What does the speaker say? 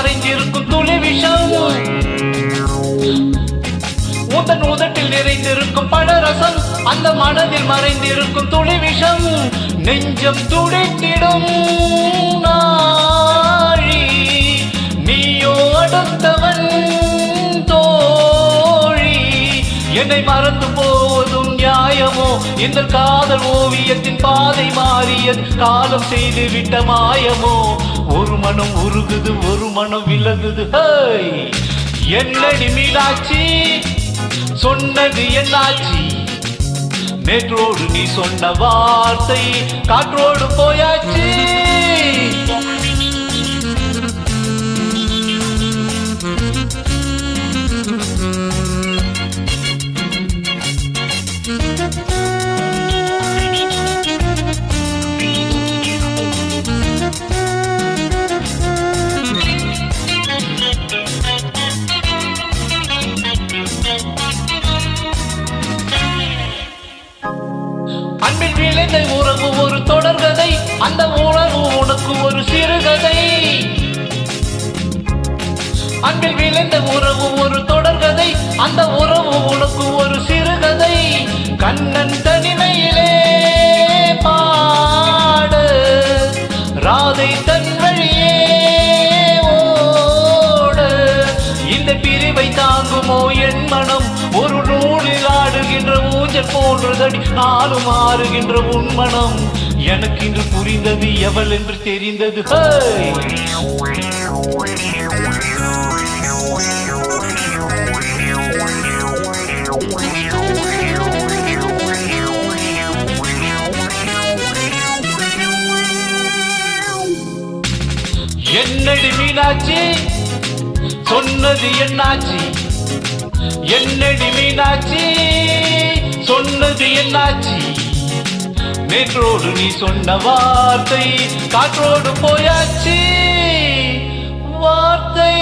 மறைஞ்சிருக்கும் துளி விஷம். உதன் உதட்டில் நிறைந்திருக்கும் பழரசம் அந்த மனதில் மறைந்திருக்கும் துளி விஷம் நெஞ்சம் துடைத்திடும் நாழி. நீயோ அடுத்தவன் தோழி. என்னை மறந்து போவதும் நியாயமோ? இந்த காதல் ஓவியத்தின் பாதை மாறிய காலம் செய்து விட்ட மாயமோ? ஒரு மனம் உருகுது ஒரு மனம் விலகுது. ஹேய்! என்னடி மீனாட்சி? சொன்னது என்னாச்சு? நேற்றோடு நீ சொன்ன வார்த்தை காற்றோடு போயாச்சு. அன்பில் விளைந்த உறவு ஒரு தொடர்கதை அந்த உறவு உனக்கு ஒரு சிறுகதை அன்பில் விளைந்த உறவு ஒரு தொடர்கதை அந்த உறவு உனக்கு ஒரு சிறுகதை கண்ணன் ஊஞ்சல் போன்றதடி நாளும் மாறுகின்ற உண்மனம் எனக்கு இன்று புரிந்தது எவள் என்று தெரிந்தது. என்னடி மீனாட்சி? சொன்னது என்னாச்சு? என்னடி மீனாட்சி? சொன்னது என்னாச்சு? நேற்றோடு நீ சொன்ன வார்த்தை காற்றோடு போயாச்சு. வார்த்தை